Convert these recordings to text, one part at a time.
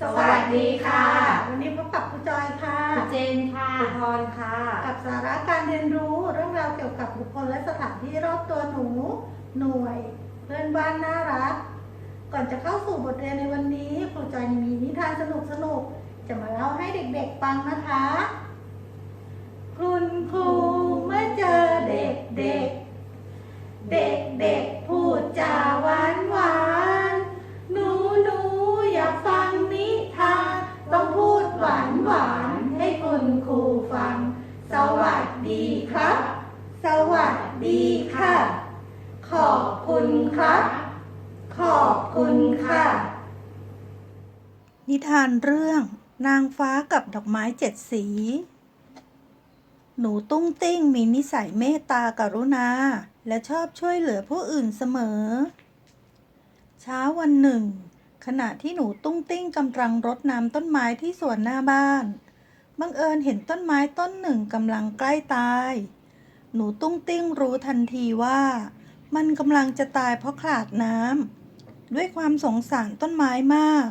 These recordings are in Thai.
สวัสดีค่ะ วันนี้พบกับครูจอยค่ะคุณเจนค่ะคุณพรค่ะ กับสาระการเรียนรู้เรื่องราวเกี่ยวกับบุคคลและสถานที่รอบตัวหนู หน่วย เพื่อนบ้านน่ารัก ก่อนจะเข้าสู่บทเรียนในวันนี้ครูจอยมีนิทานสนุกสนุกๆจะมาเล่าให้เด็กๆฟังนะคะ คุณครูเมื่อเจอเด็กเด็กๆเด็กเด็กๆพูดจาหวา ดีครับ สวัสดีค่ะ ขอบคุณครับ ขอบคุณค่ะ นิทานเรื่องนางฟ้ากับดอกไม้เจ็ดสี หนูตุ้งติ้งมีนิสัยเมตตากรุณา และชอบช่วยเหลือผู้อื่นเสมอ เช้าวันหนึ่ง ขณะที่หนูตุ้งติ้งกำลังรดน้ำต้นไม้ที่สวนหน้าบ้าน บังเอิญเห็นต้นไม้ต้นหนึ่งกำลังใกล้ตาย หนูตุ้งติ้งรู้ทันทีว่า มันกำลังจะตายเพราะขาดน้ำด้วยความสงสารต้นไม้มาก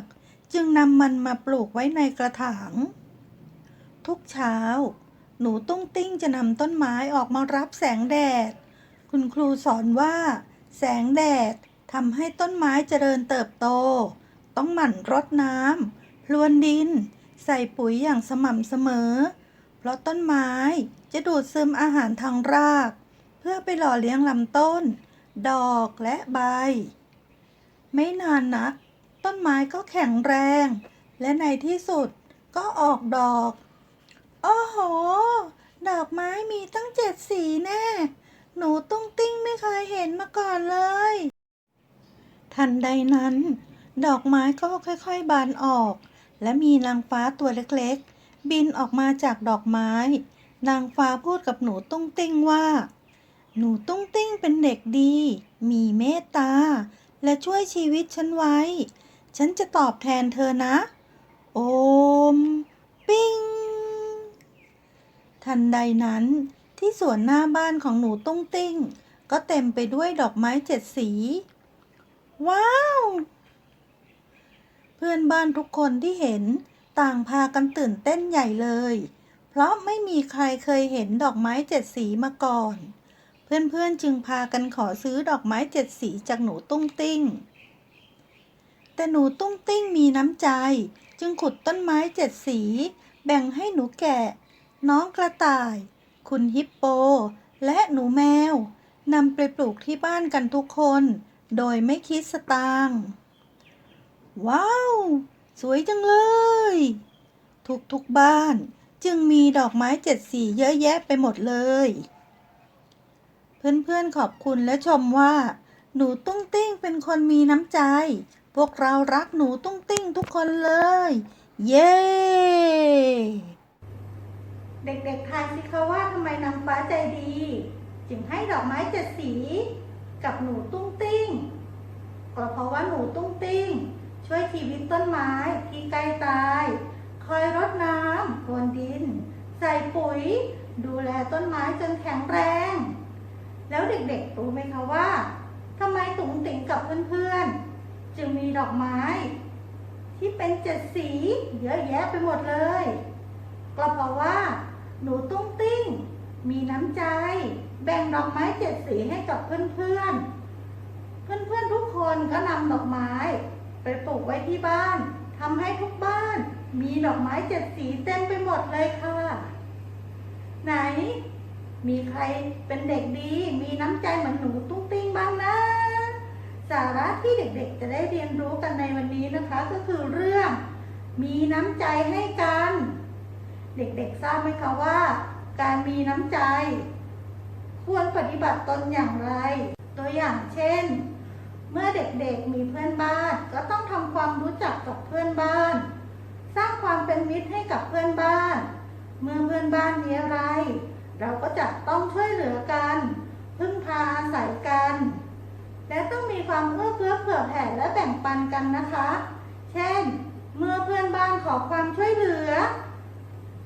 จึงนำมันมาปลูกไว้ในกระถาง ทุกเช้า หนูตุ้งติ้งจะนำต้นไม้ออกมารับแสงแดด คุณครูสอนว่า แสงแดดทำให้ต้นไม้เจริญเติบโต ต้องหมั่นรดน้ำพรวนดิน ใส่ปุ๋ยอย่างสม่ำเสมอ เพราะต้นไม้จะดูดซึมอาหารทางราก เพื่อไปหล่อเลี้ยงลำต้น ดอกและใบ ไม่นานนัก ต้นไม้ก็แข็งแรง และในที่สุดก็ออกดอก โอ้โห ดอกไม้มีตั้งเจ็ดสีแน่ หนูตุ้งติ้งไม่เคยเห็นมาก่อนเลย ทันใดนั้น ดอกไม้ก็ค่อยๆบานออก และมีนางฟ้าตัวเล็กๆ บินออกมาจากดอกไม้ นางฟ้าพูดกับหนูตุ้งติ้งว่า หนูตุ้งติ้งเป็นเด็กดี มีเมตตา และช่วยชีวิตฉันไว้ ฉันจะตอบแทนเธอนะ โอม ปิ้ง ทันใดนั้น ที่สวนหน้าบ้านของหนูตุ้งติ้ง ก็เต็มไปด้วยดอกไม้เจ็ดสี ว้าว พื่อนบ้านทุกคนที่เห็นต่างพากันตื่นเต้นใหญ่เลย เพราะไม่มีใครเคยเห็นดอกไม้เจ็ดสีมาก่อน เพื่อนๆจึงพากันขอซื้อดอกไม้เจ็ดสีจากหนูตุ้งติ้ง แต่หนูตุ้งติ้งมีน้ำใจ จึงขุดต้นไม้เจ็ดสี แบ่งให้หนูแกะ น้องกระต่าย คุณฮิปโป และหนูแมวนำไปปลูกที่บ้านกันทุกคน โดยไม่คิดสตางค์ ว้าว สวยจังเลย ทุกๆบ้านจึงมีดอกไม้เจ็ดสีเยอะแยะไปหมดเลย เพื่อนๆขอบคุณและชมว่า หนูตุ้งติ้งเป็นคนมีน้ำใจ พวกเรารักหนูตุ้งติ้งทุกคนเลย เย้ เด็กๆทายสิคะว่าทำไมนางฟ้าใจดี จึงให้ดอกไม้เจ็ดสี กับหนูตุ้งติ้งก็เพราะว่าหนูตุ้งติ้ง ช่วยชีวิตต้นไม้ที่ใกล้ตาย คอยรดน้ำพรวนดิน ใส่ปุ๋ย ดูแลต้นไม้จนแข็งแรง แล้วเด็กๆรู้ไหมคะว่าทำไมตุ๋งติ๋งกับเพื่อนๆ จึงมีดอกไม้ ที่เป็นเจ็ดสีเยอะแยะไปหมดเลย ก็เพราะว่า หนูตุ้งติ้ง มีน้ำใจ แบ่งดอกไม้เจ็ดสีให้กับเพื่อนๆ เพื่อนๆทุกคนก็นำดอกไม้ ไปปลูกไว้ที่บ้านทำให้ทุกบ้าน มีดอกไม้เจ็ดสีเต็มไปหมดเลยค่ะ ไหน มีใครเป็นเด็กดี มีน้ำใจเหมือนหนูตุ้งติ้งบ้างนะ สาระที่เด็กๆ จะได้เรียนรู้กันในวันนี้นะคะ ก็คือเรื่อง มีน้ำใจให้กัน เด็กๆทราบไหมคะว่า การมีน้ำใจ ควรปฏิบัติตนอย่างไร ตัวอย่างเช่น เมื่อเด็กๆมีเพื่อนบ้าน ก็ต้องทำความรู้จักกับเพื่อนบ้าน สร้างความเป็นมิตรให้กับเพื่อนบ้าน เมื่อเพื่อนบ้านมีอะไร เราก็จะต้องช่วยเหลือกัน พึ่งพาอาศัยกัน และต้องมีความเอื้อเฟื้อเผื่อแผ่และแบ่งปันกันนะคะ เช่น เมื่อเพื่อนบ้านขอความช่วยเหลือ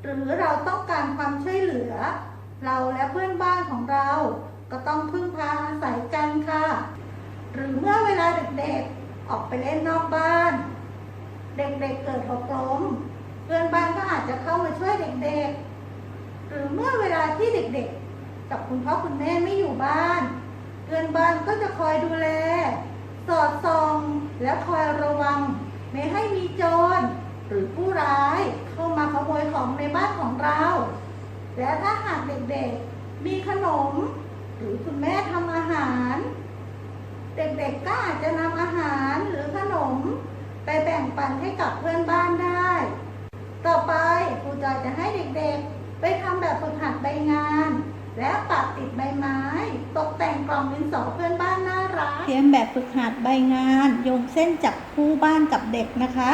หรือเราต้องการความช่วยเหลือ เราและเพื่อนบ้านของเราก็ต้องพึ่งพาอาศัย เด็กๆ ออกไปเล่นนอกบ้าน เด็กๆเกิดหกล้มเพื่อนบ้านก็อาจจะเข้ามาช่วยเด็กๆ หรือเมื่อเวลาที่เด็กๆ กับคุณพ่อคุณแม่ไม่อยู่บ้าน เพื่อนบ้านก็จะคอยดูแล สอดส่องและคอยระวัง ไม่ให้มีโจรหรือผู้ร้ายเข้ามาขโมยของในบ้านของเรา และถ้าหากเด็กๆ มีขนม หรือคุณแม่ทำอาหาร เด็กๆก็อาจจะนำอาหารหรือขนม ไปแบ่งปันให้กับเพื่อนบ้านได้ ต่อไปครูจอยจะให้เด็กๆ ไปทำแบบฝึกหัดใบงาน และปักติดใบไม้ ตกแต่งกล่องดินสอเพื่อนบ้านน่ารักเตรียมแบบฝึกหัดใบงาน โยงเส้นจับคู่บ้านกับเด็กนะคะ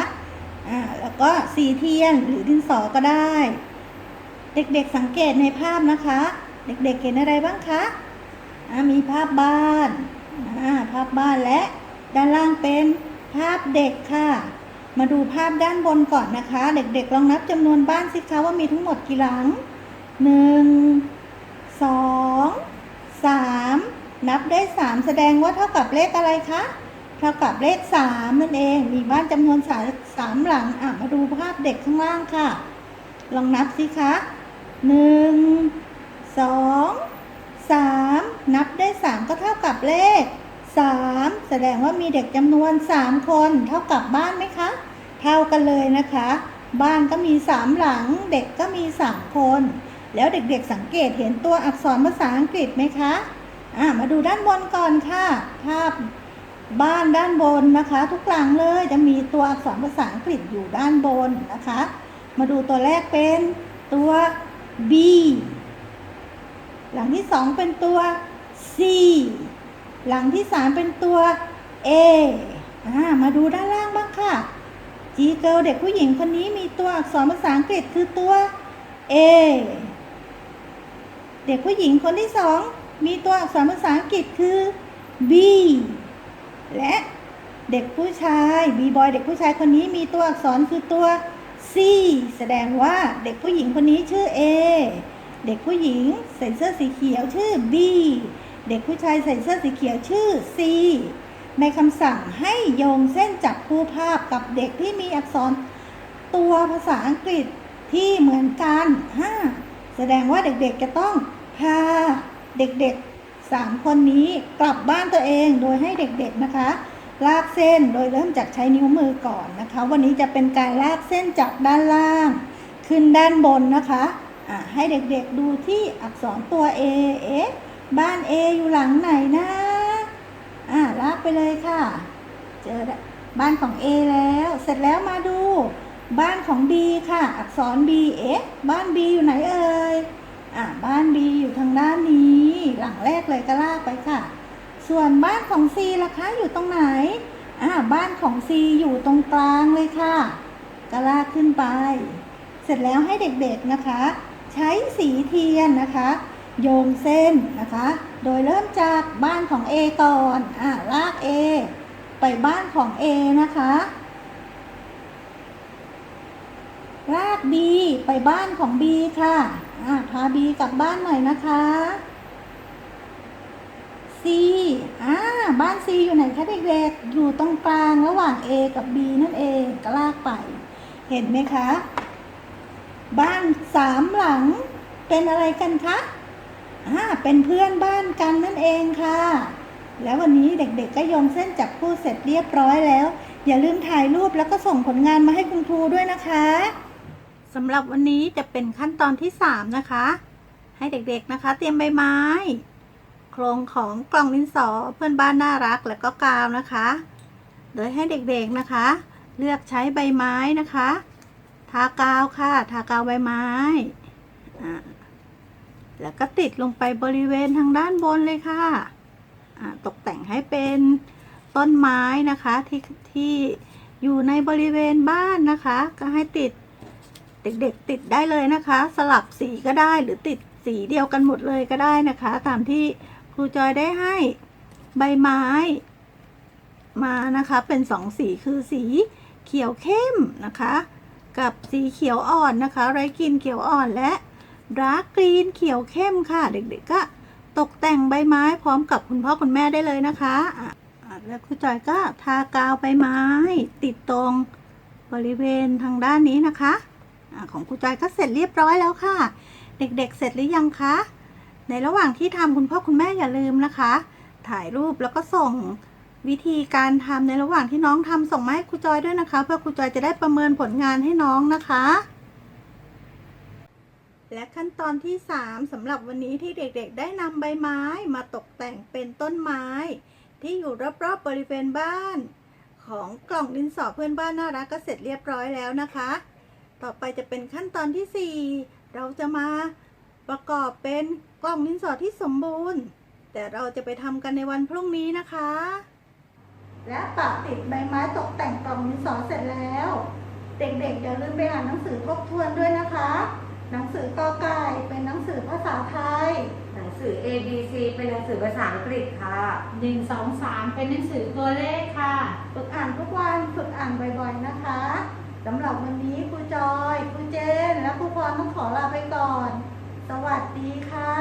อ่าแล้วก็สีเทียนหรือดินสอก็ได้ เด็กๆสังเกตในภาพนะคะ เด็กๆเห็นอะไรบ้างคะอ่ามีภาพบ้าน ภาพบ้านและด้านล่างเป็นภาพเด็กค่ะ มาดูภาพด้านบนก่อนนะคะ เด็กๆลองนับจำนวนบ้านสิคะว่ามีทั้งหมดกี่หลังหนึ่งสองสามนับได้สามแสดงว่าเท่ากับเลขอะไรคะเท่ากับเลขสามนั่นเอง มีบ้านจำนวนสามสามหลังอะมาดูภาพเด็กข้างล่างค่ะ ลองนับสิคะหนึ่งสอง สามนับได้สามก็เท่ากับเลขสามแสดงว่ามีเด็กจำนวนสามคนเท่ากับบ้านไหมคะ เท่ากันเลยนะคะ บ้านก็มีสามหลัง เด็กก็มีสามคน แล้วเด็กๆสังเกตเห็นตัวอักษรภาษาอังกฤษไหมคะอ่ามาดูด้านบนก่อนค่ะ ภาพบ้านด้านบนนะคะ ทุกหลังเลยจะมีตัวอักษรภาษาอังกฤษอยู่ด้านบนนะคะ มาดูตัวแรกเป็นตัว B หลังที่สองเป็นตัว C หลังที่สามเป็นตัว A อ่ามาดูด้านล่างบ้างค่ะ G girl เด็กผู้หญิงคนนี้มีตัวอักษรภาษาอังกฤษคือตัว A เด็กผู้หญิงคนที่สองมีตัวอักษรภาษาอังกฤษคือ B และเด็กผู้ชาย B boy เด็กผู้ชายคนนี้มีตัวอักษรคือตัว C แสดงว่าเด็กผู้หญิงคนนี้ชื่อ A เด็กผู้หญิงใส่เสื้อสีเขียวชื่อ B เด็กผู้ชายใส่เสื้อสีเขียวชื่อ C ในคำสั่งให้โยงเส้นจับคู่ภาพกับเด็กที่มีอักษรตัวภาษาอังกฤษที่เหมือนกันฮะแสดงว่าเด็กๆจะต้องพาเด็กๆสามคนนี้กลับบ้านตัวเองโดยให้เด็กๆนะคะ ลากเส้นโดยเริ่มจากใช้นิ้วมือก่อนนะคะ วันนี้จะเป็นการลากเส้นจากด้านล่าง ขึ้นด้านบนนะคะ ให้เด็กๆดูที่อักษรตัว A เอ๊ะบ้าน A อยู่หลังไหนนะอะลากไปเลยค่ะ เจอบ้านของ A แล้ว เสร็จแล้วมาดู บ้านของ B ค่ะ อักษร B เอ๊ะบ้าน B อยู่ไหนเอ่ยอะบ้าน B อยู่ทางด้านนี้ หลังแรกเลยก็ลากไปค่ะ ส่วนบ้านของ C ล่ะคะอยู่ตรงไหนอ่าบ้านของ C อยู่ตรงกลางเลยค่ะก็ลากขึ้นไป เสร็จแล้วให้เด็กๆนะคะ ใช้สีเทียนนะคะ โยงเส้นนะคะ โดยเริ่มจากบ้านของ A ก่อนอ่าลาก A ไปบ้านของ A นะคะลาก B ไปบ้านของ B ค่ะอ่าพา B กลับบ้านหน่อยนะคะ C อ่าบ้าน C อยู่ไหนคะเด็กๆ อยู่ตรงกลางระหว่าง A กับ B นั่นเองก็ลากไป เห็นไหมคะ บ้านสามหลัง เป็นอะไรกันคะอ่าเป็นเพื่อนบ้านกันนั่นเองค่ะ แล้ววันนี้เด็กๆก็โยงเส้นจับคู่เสร็จเรียบร้อยแล้ว อย่าลืมถ่ายรูปแล้วก็ส่งผลงานมาให้คุณครูด้วยนะคะสำหรับวันนี้จะเป็นขั้นตอนที่ 3 นะคะ ให้เด็กๆนะคะ เตรียมใบไม้ โครงของกล่องดินสอเพื่อนบ้านน่ารักแล้วก็กาวนะคะ โดยให้เด็กๆนะคะ เลือกใช้ใบไม้นะคะ ทากาวค่ะ ทากาวใบไม้ อ่า แล้วก็ติดลงไปบริเวณทางด้านบนเลยค่ะ อ่า ตกแต่งให้เป็นต้นไม้นะคะที่ที่อยู่ในบริเวณบ้านนะคะ ก็ให้ติดเด็กๆติดได้เลยนะคะ สลับสีก็ได้หรือติดสีเดียวกันหมดเลยก็ได้นะคะ ตามที่ครูจอยได้ให้ใบไม้ มานะคะเป็นสองสีคือสีเขียวเข้มนะคะ กับสีเขียวอ่อนนะคะ ไรกินเขียวอ่อนและดาร์กกรีนเขียวเข้มค่ะ เด็กๆก็ตกแต่งใบไม้พร้อมกับคุณพ่อคุณแม่ได้เลยนะคะแล้วครูจอยก็ทากาวใบไม้ ติดตรงบริเวณทางด้านนี้นะคะอาของครูจอยก็เสร็จเรียบร้อยแล้วค่ะ เด็กๆเสร็จหรือยังคะในระหว่างที่ทำคุณพ่อคุณแม่อย่าลืมนะคะ ถ่ายรูปแล้วก็ส่ง วิธีการทำในระหว่างที่น้องทำส่งมาให้ครูจอยด้วยนะคะ เพื่อครูจอยจะได้ประเมินผลงานให้น้องนะคะ และขั้นตอนที่ 3สำหรับวันนี้ที่เด็กๆ ได้นำใบไม้มาตกแต่งเป็นต้นไม้ ที่อยู่รอบๆบบริเวณบ้าน ของกล่องดินสอเพื่อนบ้านน่ารักก็เสร็จเรียบร้อยแล้วนะคะ ต่อไปจะเป็นขั้นตอนที่ 4 เราจะมาประกอบเป็นกล่องดินสอที่สมบูรณ์ แต่เราจะไปทำกันในวันพรุ่งนี้นะคะ และปักติดใบไม้ตกแต่งกล่องดินสอเสร็จแล้ว เด็กๆอย่าลืมไปอ่านหนังสือทบทวนด้วยนะคะ หนังสือกอไก่เป็นหนังสือภาษาไทย หนังสือ A B C เป็นหนังสือภาษาอังกฤษค่ะ หนึ่งสองสามเป็นหนังสือตัวเลขค่ะ ฝึกอ่านทุกวันฝึกอ่านบ่อยๆนะคะสำหรับวันนี้ครูจอยครูเจน และครูพรต้องขอลาไปก่อน สวัสดีค่ะ